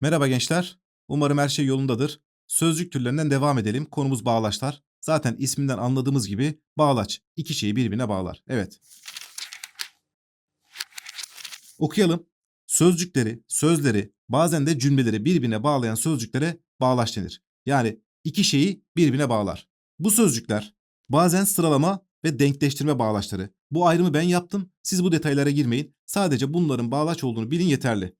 Merhaba gençler. Umarım her şey yolundadır. Sözcük türlerinden devam edelim. Konumuz bağlaçlar. Zaten isminden anladığımız gibi bağlaç iki şeyi birbirine bağlar. Evet. Okuyalım. Sözcükleri, sözleri, bazen de cümleleri birbirine bağlayan sözcüklere bağlaç denir. Yani iki şeyi birbirine bağlar. Bu sözcükler bazen sıralama ve denkleştirme bağlaçları. Bu ayrımı ben yaptım. Siz bu detaylara girmeyin. Sadece bunların bağlaç olduğunu bilin yeterli.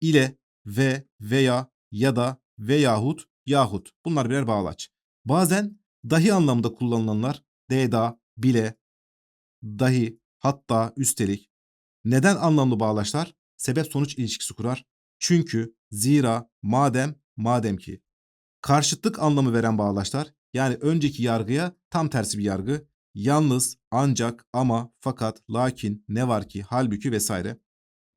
İle, ve, veya, ya da, veyahut, yahut. Bunlar birer bağlaç. Bazen dahi anlamda kullanılanlar da, bile, dahi, hatta, üstelik. Neden anlamlı bağlaçlar? Sebep-sonuç ilişkisi kurar. Çünkü, zira, madem, madem ki. Karşıtlık anlamı veren bağlaçlar yani önceki yargıya tam tersi bir yargı. Yalnız, ancak, ama, fakat, lakin, ne var ki, halbuki vesaire.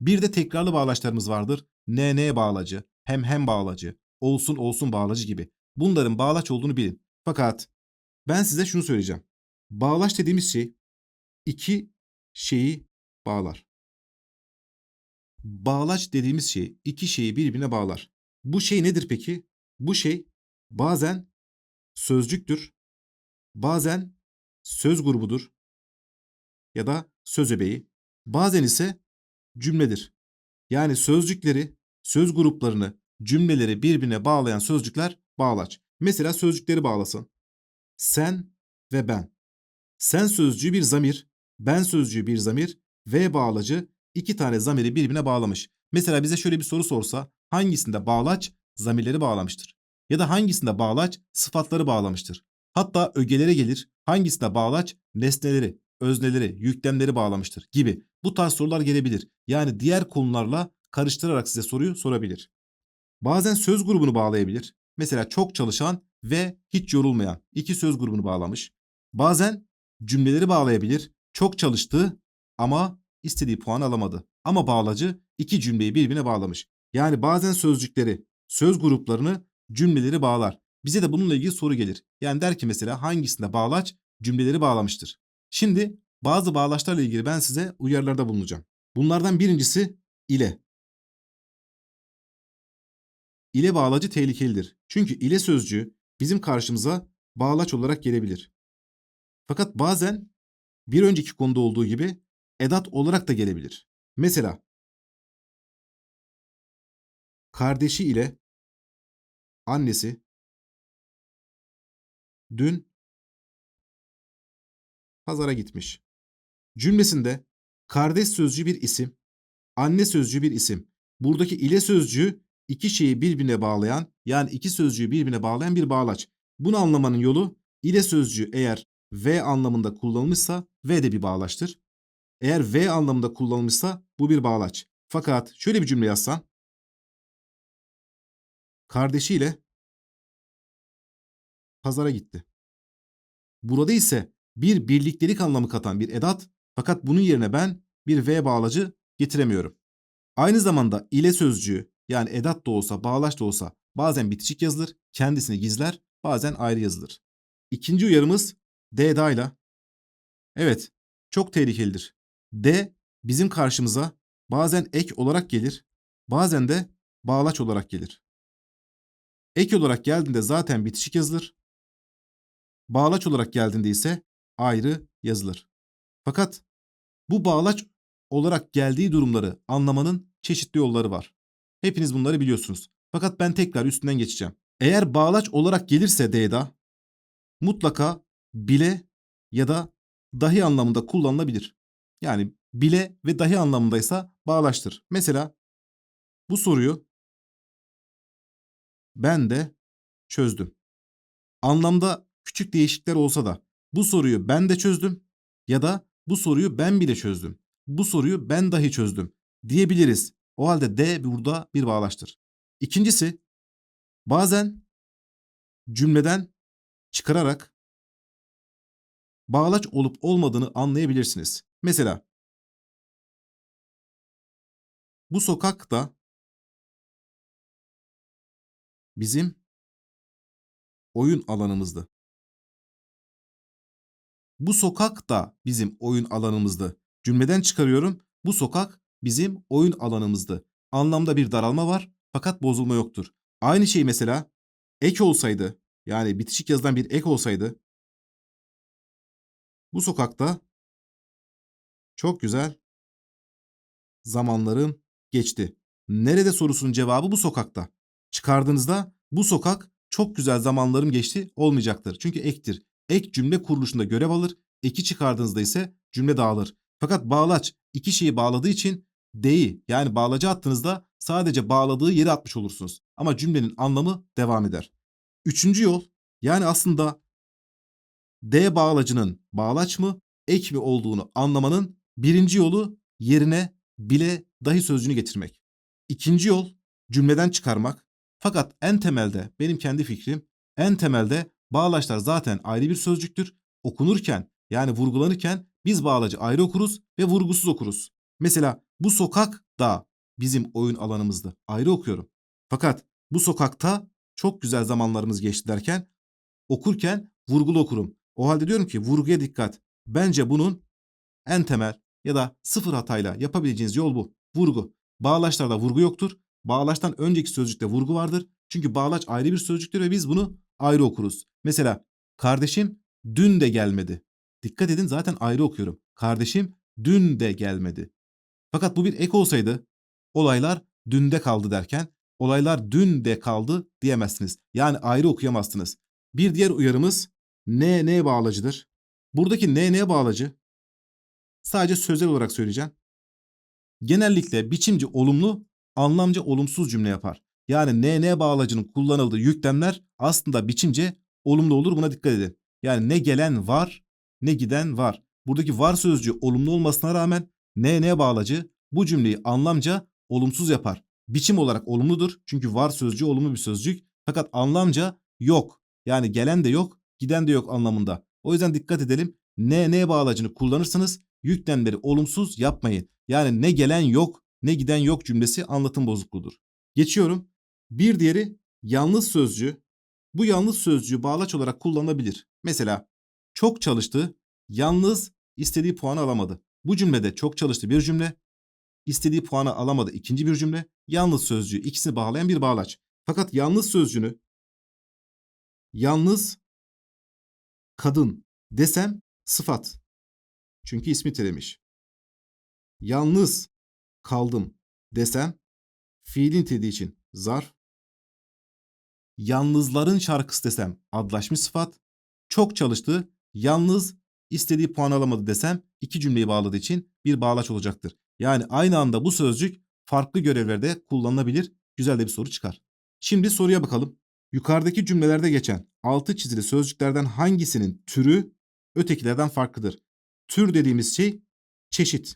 Bir de tekrarlı bağlaçlarımız vardır. Ne bağlacı, hem hem bağlacı, olsun olsun bağlacı gibi. Bunların bağlaç olduğunu bilin. Fakat ben size şunu söyleyeceğim. Bağlaç dediğimiz şey iki şeyi bağlar. Bağlaç dediğimiz şey iki şeyi birbirine bağlar. Bu şey nedir peki? Bu şey bazen sözcüktür, bazen söz grubudur ya da söz öbeği, bazen ise cümledir. Yani sözcükleri, söz gruplarını, cümleleri birbirine bağlayan sözcükler bağlaç. Mesela sözcükleri bağlasın. Sen ve ben. Sen sözcüğü bir zamir, ben sözcüğü bir zamir, ve bağlacı iki tane zamiri birbirine bağlamış. Mesela bize şöyle bir soru sorsa hangisinde bağlaç zamirleri bağlamıştır? Ya da hangisinde bağlaç sıfatları bağlamıştır? Hatta ögelere gelir hangisinde bağlaç nesneleri, özneleri, yüklemleri bağlamıştır gibi. Bu tarz sorular gelebilir. Yani diğer konularla karıştırarak size soruyu sorabilir. Bazen söz grubunu bağlayabilir. Mesela çok çalışan ve hiç yorulmayan iki söz grubunu bağlamış. Bazen cümleleri bağlayabilir. Çok çalıştı ama istediği puan alamadı. Ama bağlacı iki cümleyi birbirine bağlamış. Yani bazen sözcükleri, söz gruplarını, cümleleri bağlar. Bize de bununla ilgili soru gelir. Yani der ki mesela hangisinde bağlaç cümleleri bağlamıştır. Şimdi bazı bağlaçlarla ilgili ben size uyarılarda bulunacağım. Bunlardan birincisi ile. İle bağlacı tehlikelidir. Çünkü ile sözcüğü bizim karşımıza bağlaç olarak gelebilir. Fakat bazen bir önceki konuda olduğu gibi edat olarak da gelebilir. Mesela kardeşi ile annesi dün pazara gitmiş. Cümlesinde kardeş sözcüğü bir isim, anne sözcüğü bir isim. Buradaki ile sözcüğü iki şeyi birbirine bağlayan yani iki sözcüğü birbirine bağlayan bir bağlaç. Bunu anlamanın yolu ile sözcüğü eğer v anlamında kullanılmışsa v de bir bağlaçtır. Eğer v anlamında kullanılmışsa bu bir bağlaç. Fakat şöyle bir cümle yazsan kardeşiyle pazara gitti. Burada ise bir birliktelik anlamı katan bir edat fakat bunun yerine ben bir v bağlacı getiremiyorum. Aynı zamanda ile sözcüğü yani edat da olsa bağlaç da olsa bazen bitişik yazılır, kendisini gizler, bazen ayrı yazılır. İkinci uyarımız D dayla. Evet, çok tehlikelidir. D bizim karşımıza bazen ek olarak gelir, bazen de bağlaç olarak gelir. Ek olarak geldiğinde zaten bitişik yazılır. Bağlaç olarak geldiğinde ise ayrı yazılır. Fakat bu bağlaç olarak geldiği durumları anlamanın çeşitli yolları var. Hepiniz bunları biliyorsunuz. Fakat ben tekrar üstünden geçeceğim. Eğer bağlaç olarak gelirse D'da mutlaka bile ya da dahi anlamında kullanılabilir. Yani bile ve dahi anlamındaysa bağlaçtır. Mesela bu soruyu ben de çözdüm. Anlamda küçük değişiklikler olsa da bu soruyu ben de çözdüm ya da bu soruyu ben bile çözdüm. Bu soruyu ben dahi çözdüm diyebiliriz. O halde D burada bir bağlaçtır. İkincisi bazen cümleden çıkararak bağlaç olup olmadığını anlayabilirsiniz. Mesela bu sokakta bizim oyun alanımızdı. Bu sokak da bizim oyun alanımızdı. Cümleden çıkarıyorum. Bu sokak bizim oyun alanımızdı. Anlamda bir daralma var fakat bozulma yoktur. Aynı şey mesela ek olsaydı yani bitişik yazılan bir ek olsaydı bu sokakta çok güzel zamanlarım geçti. Nerede sorusunun cevabı bu sokakta. Çıkardığınızda bu sokak çok güzel zamanlarım geçti olmayacaktır. Çünkü ektir. Ek cümle kuruluşunda görev alır. Eki çıkardığınızda ise cümle dağılır. Fakat bağlaç iki şeyi bağladığı için D'yi yani bağlacı attığınızda sadece bağladığı yeri atmış olursunuz. Ama cümlenin anlamı devam eder. Üçüncü yol yani aslında D bağlacının bağlaç mı ek mi olduğunu anlamanın birinci yolu yerine bile dahi sözcüğünü getirmek. İkinci yol cümleden çıkarmak. Fakat en temelde benim kendi fikrim en temelde bağlaçlar zaten ayrı bir sözcüktür. Okunurken yani vurgulanırken biz bağlacı ayrı okuruz ve vurgusuz okuruz. Mesela bu sokak da bizim oyun alanımızdı. Ayrı okuyorum. Fakat bu sokakta çok güzel zamanlarımız geçti derken okurken vurgulu okurum. O halde diyorum ki vurguya dikkat. Bence bunun en temel ya da sıfır hatayla yapabileceğiniz yol bu. Vurgu. Bağlaçlarda vurgu yoktur. Bağlaçtan önceki sözcükte vurgu vardır. Çünkü bağlaç ayrı bir sözcüktür ve biz bunu ayrı okuruz. Mesela kardeşim dün de gelmedi. Dikkat edin zaten ayrı okuyorum. Kardeşim dün de gelmedi. Fakat bu bir ek olsaydı olaylar dünde kaldı derken olaylar dün de kaldı diyemezsiniz. Yani ayrı okuyamazsınız. Bir diğer uyarımız ne ne bağlacıdır. Buradaki ne ne bağlacı sadece sözel olarak söyleyeceğim. Genellikle biçimci olumlu, anlamca olumsuz cümle yapar. Yani ne bağlacının kullanıldığı yüklemler aslında biçimce olumlu olur buna dikkat edin. Yani ne gelen var ne giden var. Buradaki var sözcüğü olumlu olmasına rağmen ne bağlacı bu cümleyi anlamca olumsuz yapar. Biçim olarak olumludur çünkü var sözcüğü olumlu bir sözcük fakat anlamca yok. Yani gelen de yok, giden de yok anlamında. O yüzden dikkat edelim. Ne bağlacını kullanırsanız yüklemleri olumsuz yapmayın. Yani ne gelen yok, ne giden yok cümlesi anlatım bozukluğudur. Geçiyorum. Bir diğeri yalnız sözcüğü. Bu yalnız sözcüğü bağlaç olarak kullanılabilir. Mesela çok çalıştı, yalnız istediği puanı alamadı. Bu cümlede çok çalıştı bir cümle, istediği puanı alamadı ikinci bir cümle, yalnız sözcüğü ikisini bağlayan bir bağlaç. Fakat yalnız sözcüğünü yalnız kadın desem sıfat. Çünkü ismi türemiş. Yalnız kaldım desem fiilin tedi için zarf. Yalnızların şarkısı desem adlaşmış sıfat. Çok çalıştı, yalnız istediği puan alamadı desem iki cümleyi bağladığı için bir bağlaç olacaktır. Yani aynı anda bu sözcük farklı görevlerde kullanılabilir. Güzel de bir soru çıkar. Şimdi soruya bakalım. Yukarıdaki cümlelerde geçen altı çizili sözcüklerden hangisinin türü ötekilerden farklıdır? Tür dediğimiz şey çeşit.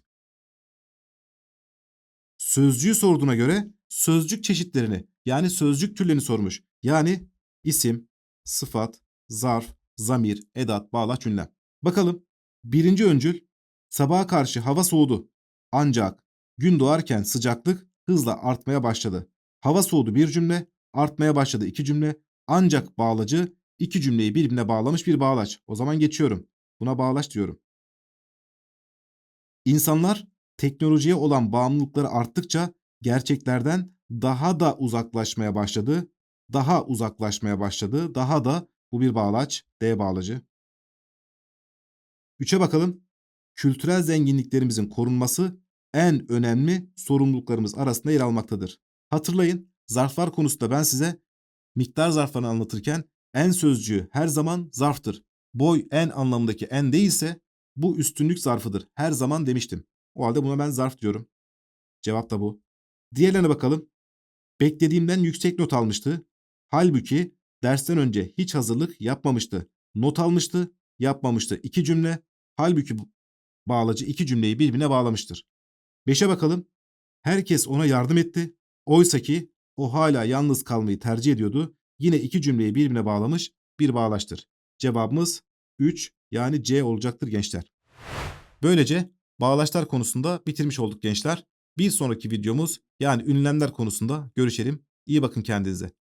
Sözcüğü sorduğuna göre sözcük çeşitlerini yani sözcük türlerini sormuş. Yani isim, sıfat, zarf, zamir, edat, bağlaç, ünlem. Bakalım. Birinci öncül sabaha karşı hava soğudu. Ancak gün doğarken sıcaklık hızla artmaya başladı. Hava soğudu bir cümle, artmaya başladı iki cümle. Ancak bağlacı iki cümleyi birbirine bağlamış bir bağlaç. O zaman geçiyorum. Buna bağlaç diyorum. İnsanlar teknolojiye olan bağımlılıkları arttıkça gerçeklerden daha da uzaklaşmaya başladı. Daha uzaklaşmaya başladı. Daha da bu bir bağlaç. D bağlacı. Üçe bakalım. Kültürel zenginliklerimizin korunması en önemli sorumluluklarımız arasında yer almaktadır. Hatırlayın zarflar konusunda ben size miktar zarflarını anlatırken en sözcüğü her zaman zarftır. Boy en anlamındaki en değilse bu üstünlük zarfıdır. Her zaman demiştim. O halde buna ben zarf diyorum. Cevap da bu. Diğerlerine bakalım. Beklediğimden yüksek not almıştı. Halbuki dersten önce hiç hazırlık yapmamıştı. Not almıştı, yapmamıştı. İki cümle. Halbuki bağlacı iki cümleyi birbirine bağlamıştır. Beşe bakalım. Herkes ona yardım etti. Oysa ki o hala yalnız kalmayı tercih ediyordu. Yine iki cümleyi birbirine bağlamış bir bağlaçtır. Cevabımız 3 yani C olacaktır gençler. Böylece bağlaçlar konusunda bitirmiş olduk gençler. Bir sonraki videomuz yani ünlemler konusunda görüşelim. İyi bakın kendinize.